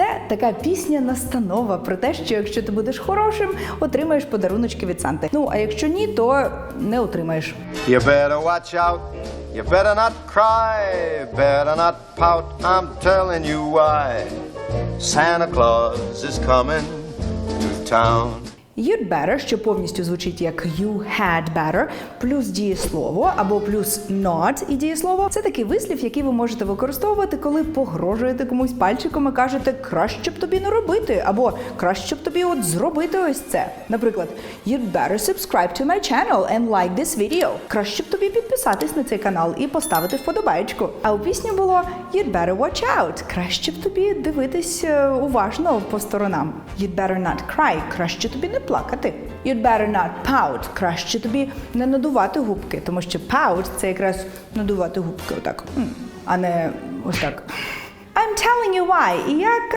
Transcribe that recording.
Це така пісня настанова про те, що якщо ти будеш хорошим, отримаєш подаруночки від Санти. Ну а якщо ні, то не отримаєш. You better watch out. You better not cry. Better not pout. I'm telling you why. Santa Claus is coming to town. You'd better, що повністю звучить як you had better, плюс дієслово або плюс not і дієслово. Це такий вислів, який ви можете використовувати, коли погрожуєте комусь пальчиком і кажете краще б тобі не робити, або краще б тобі от зробити ось це. Наприклад, you'd better subscribe to my channel and like this video. Краще б тобі підписатись на цей канал і поставити вподобаєчку. А у пісні було you'd better watch out. Краще б тобі дивитись е, уважно по сторонам. You'd better not cry. Краще тобі не плакати. You'd better not pout. Краще тобі не надувати губки, тому що pout – це якраз надувати губки отак, а не ось так. I'm telling you why. І я